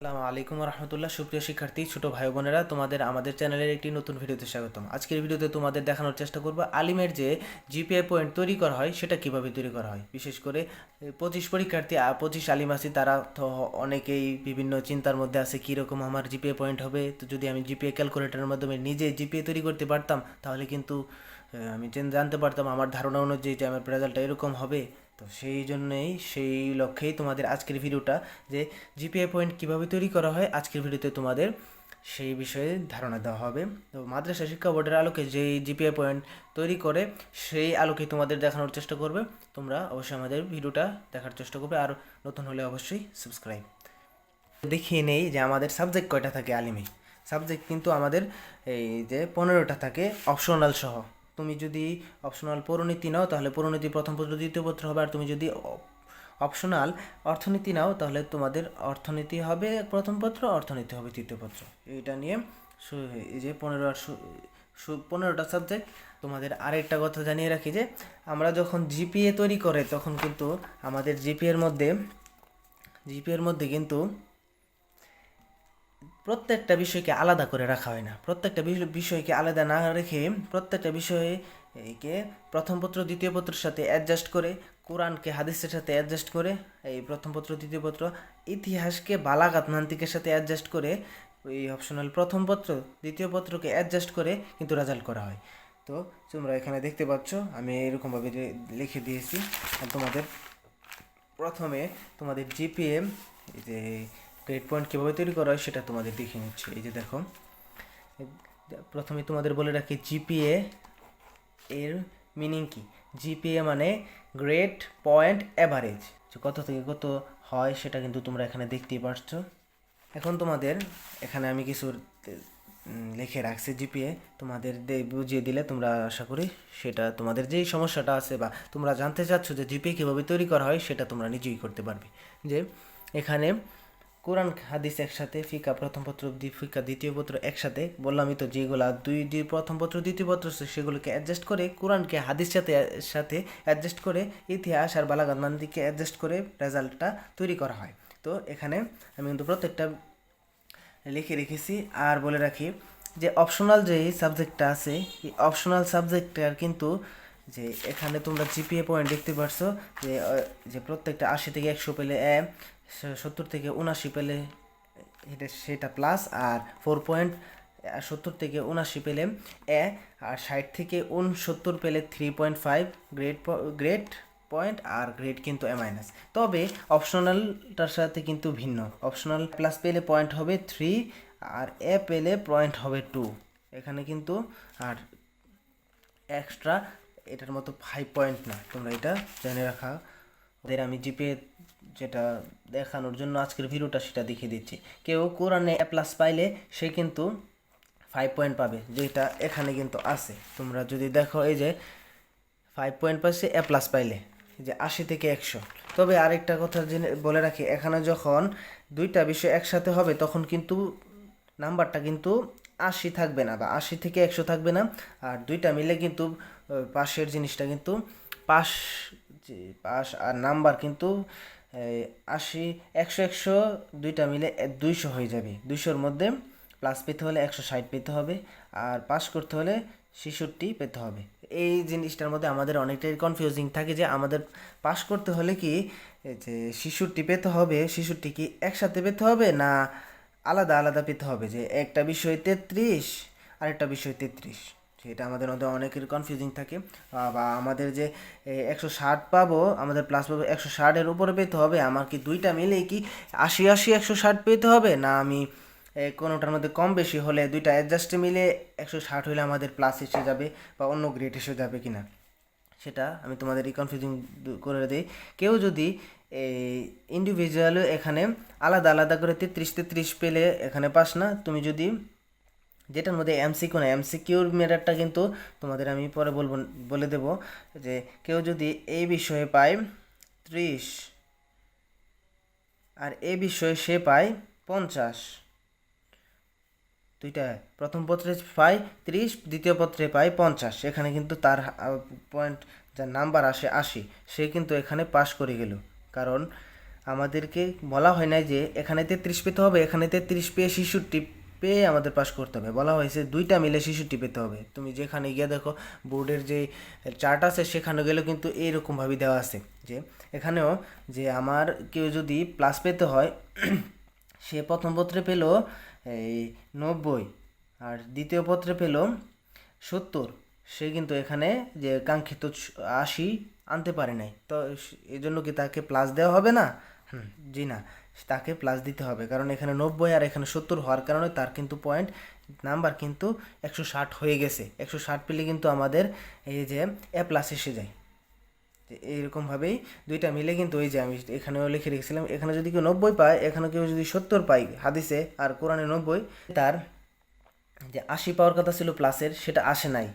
আসসালামু আলাইকুম রহমতুল্লাহ। সুপ্রিয় শিক্ষার্থী, ছোট ভাই বোনেরা, তোমাদের আমাদের চ্যানেলের একটি নতুন ভিডিওতে স্বাগতম। আজকের ভিডিওতে তোমাদের দেখানোর চেষ্টা করব আলিমের যে জিপিআই পয়েন্ট তৈরি করা হয়, সেটা কীভাবে তৈরি করা হয়। বিশেষ করে পঁচিশ পরীক্ষার্থী পঁচিশ আলিম আছি, তারা তো অনেকেই বিভিন্ন চিন্তার মধ্যে আছে, কীরকম আমার জিপিএ পয়েন্ট হবে। তো যদি আমি জিপিএ ক্যালকুলেটরের মাধ্যমে নিজে জিপিএ তৈরি করতে পারতাম, তাহলে কিন্তু আমি জেন- জানতে পারতাম আমার ধারণা অনুযায়ী যে আমার রেজাল্টটা এরকম হবে। তো সেই জন্যই, সেই লক্ষ্যেই তোমাদের আজকের ভিডিওটা যে জিপিআই পয়েন্ট কীভাবে তৈরি করা হয়, আজকের ভিডিওতে তোমাদের সেই বিষয়ে ধারণা দেওয়া হবে। তো মাদ্রাসা শিক্ষা বোর্ডের আলোকে যেই জিপিআই পয়েন্ট তৈরি করে, সেই আলোকে তোমাদের দেখানোর চেষ্টা করবে। তোমরা অবশ্যই আমাদের ভিডিওটা দেখার চেষ্টা করবে। আর নতুন হলে অবশ্যই সাবস্ক্রাইব। দেখিয়ে নেই যে আমাদের সাবজেক্ট কয়টা থাকে আলিমে। সাবজেক্ট কিন্তু আমাদের এই যে পনেরোটা থাকে, অপশনাল সহ। তুমি যদি অপশনাল পরিণতি নাও, তাহলে পরিণতি প্রথম পত্র দ্বিতীয় পত্র হবে, আর তুমি যদি অপশনাল অর্থনীতি নাও, তাহলে তোমাদের অর্থনীতি হবে প্রথম পত্র, অর্থনীতি হবে তৃতীয় পত্র। এইটা নিয়ে এই যে পনেরো আর পনেরোটা সাবজেক্ট তোমাদের আরেকটা কথা জানিয়ে রাখি যে, আমরা যখন জিপিএ তৈরি করে, তখন কিন্তু আমাদের জিপিএর মধ্যে জিপিএর মধ্যে কিন্তু প্রত্যেকটা বিষয়কে আলাদা করে রাখা হয় না। প্রত্যেকটা বিষয়- বিষয়কে আলাদা না রেখে প্রত্যেকটা বিষয়ে একে প্রথম পত্র, দ্বিতীয় পত্রের সাথে অ্যাডজাস্ট করে, কোরআনকে, হাদিসের সাথে অ্যাডজাস্ট করে, এই প্রথম পত্র, দ্বিতীয় পত্র, ইতিহাসকে, বালাগাত নান্তিকের সাথে অ্যাডজাস্ট করে, ওই অপশনাল প্রথম পত্র, দ্বিতীয় পত্রকে অ্যাডজাস্ট করে কিন্তু রেজাল্ট করা হয়। তো তোমরা এখানে দেখতে পাচ্ছ, আমি এরকমভাবে লিখে দিয়েছি। তোমাদের প্রথমে তোমাদের জিপিএম এই যে গ্রেড পয়েন্ট কীভাবে তৈরি করা হয় সেটা তোমাদের দেখিয়ে নিচ্ছি। এই যে দেখো, প্রথমে তোমাদের বলে রাখি জিপিএ এর মিনিং কি? জিপিএ মানে গ্রেড পয়েন্ট অ্যাভারেজ কত থেকে কত হয় সেটা কিন্তু তোমরা এখানে দেখতেই পারছ। এখন তোমাদের এখানে আমি কিছু লিখে রাখছি জিপিএ তোমাদের বুঝিয়ে দিলে তোমরা আশা করি সেটা তোমাদের যেই সমস্যাটা আছে বা তোমরা জানতে চাচ্ছ যে জিপিএ কীভাবে তৈরি করা হয় সেটা তোমরা নিজেই করতে পারবে। যে এখানে কোরআন হাদিস একসাথে, ফিকা প্রথম পত্র ফিকা দ্বিতীয় পত্র একসাথে, বললামই তো যেগুলা দুই দুই প্রথম পত্র, দ্বিতীয় পত্র সেগুলোকে অ্যাডজাস্ট করে কোরআনকে হাদিস সাথে সাথে অ্যাডজাস্ট করে ইতিহাস আর বালাগান নান্দিকে অ্যাডজাস্ট করে রেজাল্টটা তৈরি করা হয়। তো এখানে আমি কিন্তু প্রত্যেকটা লিখে রেখেছি আর বলে রাখি যে অপশনাল যে সাবজেক্টটা আছে, এই অপশনাল সাবজেক্টটার কিন্তু যে এখানে তোমরা জিপিএ পয়েন্ট দেখতে পারছ যে যে প্রত্যেকটা আশি থেকে একশো পেলে এ সত্তর থেকে উনাশি পেলে এটা সেটা প্লাস আর ফোর পয়েন্ট সত্তর থেকে উনাশি পেলে এ, আর ষাট থেকে উনসত্তর পেলে three point five grade grade point আর গ্রেড কিন্তু এ মাইনাস তবে অপশনালটার সাথে কিন্তু ভিন্ন। অপশনাল প্লাস পেলে পয়েন্ট হবে থ্রি আর এ পেলে পয়েন্ট হবে টু এখানে কিন্তু আর এক্সট্রা এটার মতো ফাইভ পয়েন্ট না। তোমরা এটা জেনে রাখা। ওদের আমি জিপে যেটা দেখানোর জন্য আজকের ভিডিওটা সেটা দেখিয়ে দিচ্ছি। কেউ কোরআনে এ প্লাস পাইলে সে কিন্তু ফাইভ পয়েন্ট পাবে, যেটা এখানে কিন্তু আছে। তোমরা যদি দেখো এই যে ফাইভ পয়েন্ট পাচ্ছে এ প্লাস পাইলে যে আশি থেকে একশো। তবে আরেকটা কথা জেনে, বলে রাখি, এখানে যখন দুইটা বিষয় একসাথে হবে, তখন কিন্তু নাম্বারটা কিন্তু আশি থাকবে না বা আশি থেকে একশো থাকবে না। আর দুইটা মিলে কিন্তু পাশের জিনিসটা কিন্তু পাশ পাশ আর নাম্বার কিন্তু আশি, একশো একশো, দুইটা মিলে দুইশো হয়ে যাবে। দুইশোর মধ্যে প্লাস পেতে হলে একশো ষাট পেতে হবে আর পাস করতে হলে ছেষট্টি পেতে হবে। এই জিনিসটার মধ্যে আমাদের অনেকটাই কনফিউজিং থাকে যে আমাদের পাস করতে হলে কি যে ছেষট্টি পেতে হবে, ছেষট্টি কি একসাথে পেতে হবে না আলাদা আলাদা পেতে হবে যে একটা বিষয় তেত্রিশ আর একটা বিষয় তেত্রিশ। সেটা আমাদের মধ্যে অনেকের কনফিউজিং থাকে। বা আমাদের যে একশো ষাট পাবো, আমাদের প্লাস পাবো একশো ষাটের উপরে পেতে হবে। আমার কি দুইটা মিলেই কি আশি আশি একশো ষাট পেতে হবে? না, আমি কোনোটার মধ্যে কম বেশি হলে দুইটা অ্যাডজাস্টে মিলে একশো ষাট হলে আমাদের প্লাস এসে যাবে বা অন্য গ্রেড এসে যাবে কি না সেটা আমি তোমাদের এই কনফিউজিং করে দিই। কেউ যদি এই ইন্ডিভিজুয়াল এখানে আলাদা আলাদা করে তেত্রিশ তেত্রিশ পেলে এখানে পাস না। তুমি যদি যেটার মধ্যে এমসিকিউ না এমসিকিউর মেটারটা কিন্তু তোমাদের আমি পরে বলব, বলে দেব যে কেউ যদি এই বিষয়ে পায় ত্রিশ আর এ বিষয়ে সে পায় পঞ্চাশ। দুইটা, প্রথম পত্রে পায় ত্রিশ, দ্বিতীয় পত্রে পায় পঞ্চাশ। এখানে কিন্তু তার পয়েন্ট যার নাম্বার আসে আশি। সে কিন্তু এখানে পাশ করে গেল। কারণ আমাদেরকে বলা হয় না যে এখানে তেত্রিশ পেতে হবে, এখানে তেত্রিশ পেয়ে শিশুটি পেয়ে আমাদের পাস করতে হবে। বলা হয়েছে দুইটা মিলে শিশুটি পেতে হবে। তুমি যেখানে গিয়ে দেখো বোর্ডের যে চার্ট আছে সেখানে গেলেও কিন্তু এইরকমভাবে দেওয়া আছে যে এখানেও যে আমার কেউ যদি প্লাস পেতে হয়, সে প্রথম পত্রে পেল এই নব্বই আর দ্বিতীয় পত্রে পেল সত্তর। সে কিন্তু এখানে যে কাঙ্ক্ষিত আশি আনতে পারে নাই। তো স- এই জন্য কি তাকে প্লাস দেওয়া হবে না? জি না। তাকে প্লাস দিতে হবে। কারণ এখানে নব্বই আর এখানে সত্তর হওয়ার কারণে তার কিন্তু পয়েন্ট নাম্বার কিন্তু একশো ষাট হয়ে গেছে। একশো ষাট পেলে কিন্তু আমাদের এই যে এ প্লাস এসে যায়। এইরকমভাবেই দুইটা মিলে কিন্তু ওই যে আমি এখানেও লিখে রেখেছিলাম, এখানে যদি কেউ নব্বই পায়, এখানে কেউ যদি সত্তর পায় হাদিসে আর কোরআনে নব্বই, তার যে আশি পাওয়ার কথা ছিল প্লাসের সেটা আসে নাই।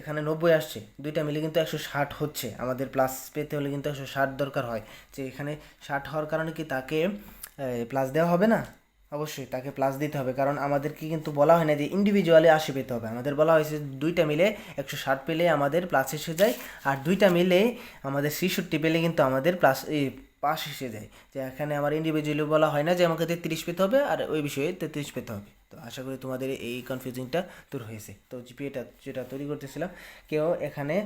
এখানে নব্বই আসছে। দুইটা মিলে কিন্তু একশো ষাট হচ্ছে। আমাদের প্লাস পেতে হলে কিন্তু একশো ষাট দরকার হয়। যে এখানে ষাট হওয়ার কারণে কি তাকে প্লাস দেওয়া হবে না? অবশ্যই তাকে প্লাস দিতে হবে। কারণ আমাদেরকে কিন্তু বলা হয় না যে ইন্ডিভিজুয়ালি আশি পেতে হবে। আমাদের বলা হয়েছে দুইটা মিলে একশো ষাট পেলে আমাদের প্লাস এসে যায়। আর দুইটা মিলে আমাদের ছেষট্টি পেলে কিন্তু আমাদের প্লাস পাস এসে যায়। যে এখানে আমার ইন্ডিভিজুয়ালি বলা হয় না যে আমাকে তেত্রিশ পেতে হবে আর ওই বিষয়ে তেত্রিশ পেতে হবে। তো আশা করি তোমাদের এই কনফিউজিংটা দূর হয়েছে। তো জিপিএটা যেটা তৈরি করতেছিলাম, কেউ এখানে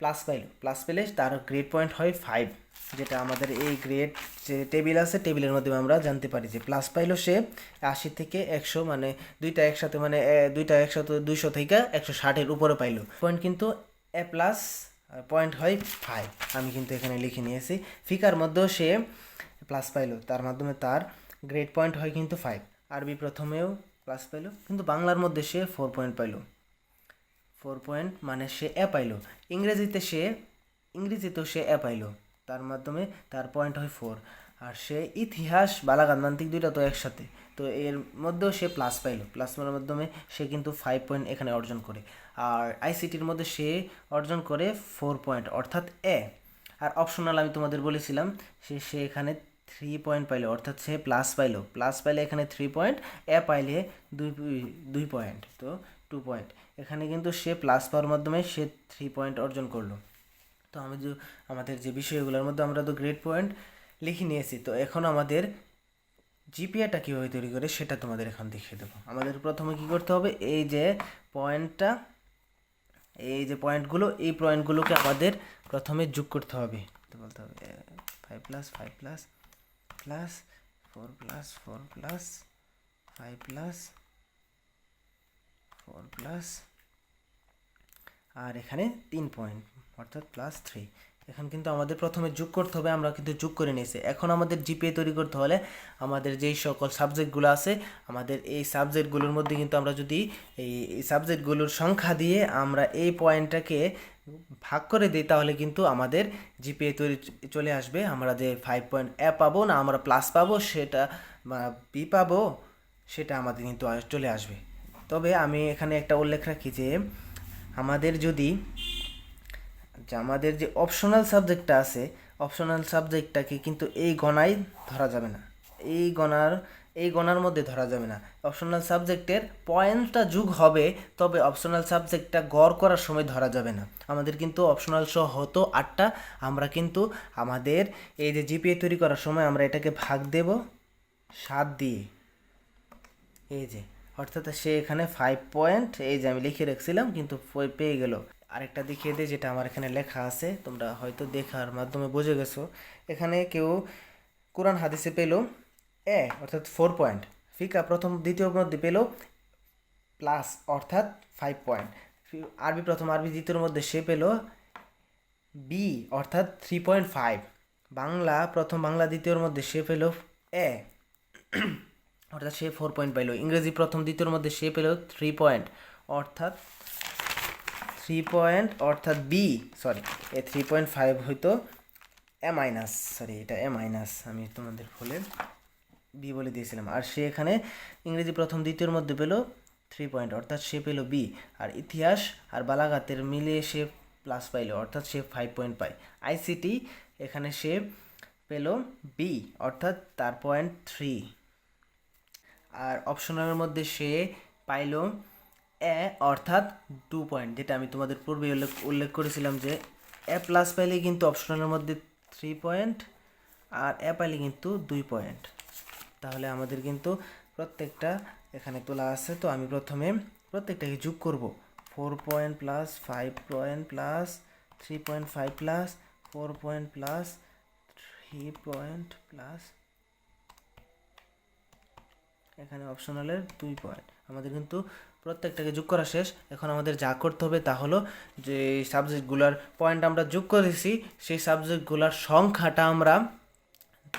প্লাস পাইল। প্লাস পেলে তার গ্রেড পয়েন্ট হয় ফাইভ যেটা আমাদের এই গ্রেড যে টেবিল আছে টেবিলের মধ্যে আমরা জানতে পারি যে প্লাস পাইলো সে আশি থেকে একশো মানে দুইটা একসাথে মানে দুইটা একসাথে দুইশো থেকে একশো ষাটের উপরে পাইলো। পয়েন্ট কিন্তু এ প্লাস পয়েন্ট হয় ফাইভ আমি কিন্তু এখানে লিখে নিয়েছি। ফিকার মধ্যেও সে প্লাস পাইলো। তার মাধ্যমে তার গ্রেড পয়েন্ট হয় কিন্তু ফাইভ আরবি প্রথমেও প্লাস পাইলো। কিন্তু বাংলার মধ্যে সে ফোর পয়েন্ট পাইলো। ফোর পয়েন্ট মানে সে এ পাইলো। ইংরেজিতে সে, ইংরেজিতেও সে এ পাইলো। তার মাধ্যমে তার পয়েন্ট হয় ফোর আর সে ইতিহাস, বালাগান, মান্তিক দুইটা তো একসাথে। তো এর মধ্যেও সে প্লাস পাইলো। প্লাস পাওয়ার মাধ্যমে সে কিন্তু ফাইভ পয়েন্ট এখানে অর্জন করে। আর আইসিটির মধ্যে সে অর্জন করে ফোর পয়েন্ট অর্থাৎ এ আর অপশনাল আমি তোমাদের বলেছিলাম, সে সে এখানে থ্রি পয়েন্ট পাইলো, অর্থাৎ সে প্লাস পাইলো। প্লাস পাইলে এখানে থ্রি পয়েন্ট এ পাইলে দুই দুই পয়েন্ট তো টু পয়েন্ট এখানে কিন্তু সে প্লাস পাওয়ার মাধ্যমে সে থ্রি পয়েন্ট অর্জন করল। তো আমি যে, আমাদের যে বিষয়গুলোর মধ্যে আমরা তো গ্রেড পয়েন্ট লিখে নিয়েছি, তো এখন আমাদের জিপিএটা কীভাবে তৈরি করে সেটা তোমাদের এখন দেখিয়ে দেবো। আমাদের প্রথমে কি করতে হবে, এই যে পয়েন্টটা, এই যে পয়েন্টগুলো, এই পয়েন্টগুলোকে আমাদের প্রথমে যোগ করতে হবে। বলতে হবে five plus five plus plus four plus four plus five plus four plus আর এখানে তিন পয়েন্ট অর্থাৎ প্লাস থ্রি এখন কিন্তু আমাদের প্রথমে যোগ করতে হবে, আমরা কিন্তু যোগ করে নিয়েছি। এখন আমাদের জিপিএ তৈরি করতে হলে আমাদের যেই সকল সাবজেক্টগুলো আছে, আমাদের এই সাবজেক্টগুলোর মধ্যে কিন্তু আমরা যদি এই সাবজেক্টগুলোর সংখ্যা দিয়ে আমরা এই পয়েন্টটাকে ভাগ করে দিই, তাহলে কিন্তু আমাদের জিপিএ তৈরি চলে আসবে। আমরা যে ফাইভ পয়েন্ট এ পাবো না, আমরা প্লাস পাবো, সেটা বা বি পাবো, সেটা আমাদের কিন্তু চলে আসবে। তবে আমি এখানে একটা উল্লেখ রাখি যে, আমাদের যদি যে আমাদের যে অপশনাল সাবজেক্টটা আছে অপশনাল সাবজেক্টটাকে কিন্তু এই গণায় ধরা যাবে না। এই গণার এই গণার মধ্যে ধরা যাবে না। অপশনাল সাবজেক্টের পয়েন্টটা যুগ হবে, তবে অপশনাল সাবজেক্টটা গড় করার সময় ধরা যাবে না। আমাদের কিন্তু অপশনাল সহ হতো আটটা। আমরা কিন্তু আমাদের এই যে জিপিএ তৈরি করার সময় আমরা এটাকে ভাগ দেব, সাত দিয়ে। এই যে, অর্থাৎ সে এখানে ফাইভ পয়েন্ট এই যে আমি লিখে রেখেছিলাম, কিন্তু পেয়ে গেল। আরেকটা দেখিয়ে দিই যেটা আমার এখানে লেখা আছে। তোমরা হয়তো দেখার মাধ্যমে বুঝে গেছো। এখানে কেউ কোরআন হাদিসে পেল এ, অর্থাৎ ফোর পয়েন্ট ফিকা প্রথম, দ্বিতীয় মধ্যে পেল প্লাস অর্থাৎ ফাইভ পয়েন্ট আরবি প্রথম, আরবি দ্বিতীয়র মধ্যে সে পেল বি অর্থাৎ থ্রি পয়েন্ট ফাইভ বাংলা প্রথম, বাংলা দ্বিতীয়র মধ্যে সে পেল এ। অর্থাৎ সে ফোর পয়েন্ট পাইলো। ইংরেজি প্রথম, দ্বিতীয়র মধ্যে সে পেল থ্রি পয়েন্ট অর্থাৎ থ্রি পয়েন্ট অর্থাৎ B sorry A three point five হয়তো এ মাইনাস সরি এটা এ মাইনাস আমি তোমাদের ভুলে বি বলে দিয়েছিলাম। আর সে এখানে ইংরেজি প্রথম দ্বিতীয়র মধ্যে পেল থ্রি পয়েন্ট অর্থাৎ সে পেল বি আর ইতিহাস আর বালাঘাতের মিলিয়ে সে প্লাস পাইলো, অর্থাৎ সে ফাইভ পয়েন্ট পায়। আইসিটি এখানে সে পেল বি অর্থাৎ তার পয়েন্ট থ্রি আর অপশনালের মধ্যে সে পাইল এ অর্থাৎ টু পয়েন্ট যেটা আমি তোমাদের পূর্বে উল্লেখ উল্লেখ করেছিলাম যে এ প্লাস পাইলে কিন্তু অপশনালের মধ্যে থ্রি পয়েন্ট আর এ পাইলে কিন্তু দুই পয়েন্ট তাহলে আমাদের কিন্তু প্রত্যেকটা এখানে তোলা আছে, তো আমি প্রথমে প্রত্যেকটাকে যোগ করব। Four point plus five point plus three point five plus four point plus three point plus এখানে অপশনালের দুই পয়েন্ট আমাদের কিন্তু প্রত্যেকটাকে যোগ করা শেষ। এখন আমাদের যা করতে হবে তা হলো যে সাবজেক্টগুলোর পয়েন্ট আমরা যোগ করেছি সেই সাবজেক্টগুলোর সংখ্যাটা আমরা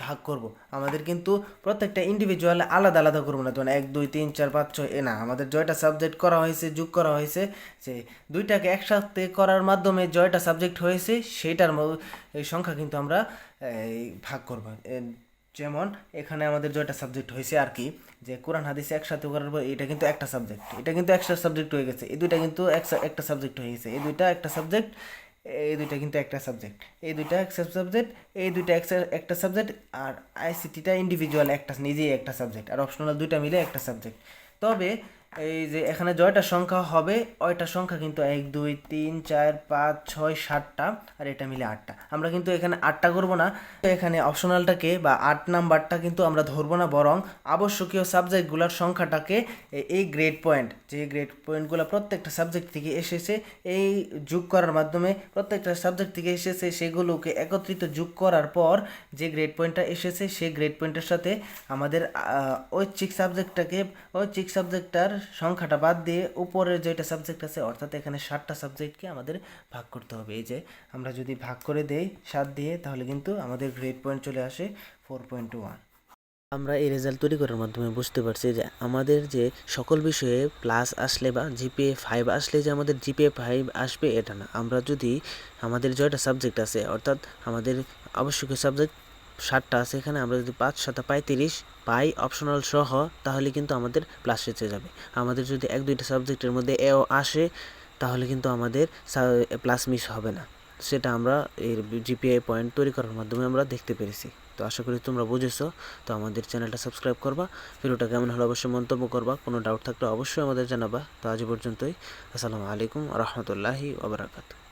ভাগ করব। আমাদের কিন্তু প্রত্যেকটা ইন্ডিভিজুয়াল আলাদা আলাদা করব না। যেমন এক, দুই, তিন, চার, পাঁচ, ছয়, এ না, আমাদের জয়টা সাবজেক্ট করা হয়েছে, যোগ করা হয়েছে, যে দুইটাকে একসাথে করার মাধ্যমে জয়টা সাবজেক্ট হয়েছে সেটার সংখ্যা কিন্তু আমরা ভাগ করব। যেমন এখানে আমাদের যেটা সাবজেক্ট হয়েছে আর কি, যে কোরআন, হাদিসে একসাথে করার পর এটা কিন্তু একটা সাবজেক্ট এটা কিন্তু একটা সাবজেক্ট হয়ে গেছে, এই দুইটা কিন্তু একটা সাবজেক্ট হয়ে গেছে, এই দুইটা একটা সাবজেক্ট এই দুইটা কিন্তু একটা সাবজেক্ট এই দুইটা এক সাবজেক্ট এই দুইটা একটা সাবজেক্ট আর আইসিটিটা ইন্ডিভিজুয়াল একটা নিজেই একটা সাবজেক্ট আর অপশনাল দুইটা মিলে একটা সাবজেক্ট তবে এই যে এখানে জয়টা সংখ্যা হবে ওইটা সংখ্যা কিন্তু এক, দুই, তিন, চার, পাঁচ, ছয়, সাতটা, আর এটা মিলে আটটা। আমরা কিন্তু এখানে আটটা করব না। এখানে অপশনালটাকে বা আট নাম্বারটা কিন্তু আমরা ধরবো না, বরং আবশ্যকীয় সাবজেক্টগুলোর সংখ্যাটাকে এই গ্রেড পয়েন্ট যে গ্রেড পয়েন্টগুলো প্রত্যেকটা সাবজেক্ট থেকে এসেছে, এই যোগ করার মাধ্যমে প্রত্যেকটা সাবজেক্ট থেকে এসেছে, সেগুলোকে একত্রিত যোগ করার পর যে গ্রেড পয়েন্টটা এসেছে, সেই গ্রেড পয়েন্টের সাথে আমাদের ঐচ্ছিক সাবজেক্টটাকে ঐচ্ছিক সাবজেক্টটার সংখ্যাটা বাদ দিয়ে উপরের যেটা সাবজেক্ট আছে, অর্থাৎ এখানে সাতটা সাবজেক্টকে আমাদের ভাগ করতে হবে। এই যে আমরা যদি ভাগ করে দেই সাত দিয়ে, তাহলে কিন্তু আমাদের গ্রেড পয়েন্ট চলে আসে ফোর পয়েন্ট ওয়ান আমরা এই রেজাল্ট তৈরি করার মাধ্যমে বুঝতে পারছি যে আমাদের যে সকল বিষয়ে প্লাস আসলে বা জিপিএ ফাইভ আসলে যে আমাদের জিপিএ ফাইভ আসবে, এটা না। আমরা যদি আমাদের জয়টা সাবজেক্ট আছে, অর্থাৎ আমাদের আবশ্যকীয় সাবজেক্ট ষাটটা আছে এখানে, আমরা যদি পাঁচ সাতা পঁয়ত্রিশ পাই অপশনাল সহ, তাহলে কিন্তু আমাদের প্লাস এসে যাবে। আমাদের যদি এক, দুইটা সাবজেক্টের মধ্যে এও আসে, তাহলে কিন্তু আমাদের প্লাস মিস হবে না। সেটা আমরা এর জিপিআই পয়েন্ট তৈরি করার মাধ্যমে আমরা দেখতে পেরেছি। তো আশা করি তোমরা বুঝেছ। তো আমাদের চ্যানেলটা সাবস্ক্রাইব করবা। ভিডিওটা কেমন হলো অবশ্যই মন্তব্য করবা। কোনো ডাউট থাকলে অবশ্যই আমাদের জানাবা। তো আজ পর্যন্তই। আসসালামু আলাইকুম রহমতুল্লাহি ওবরাকাতু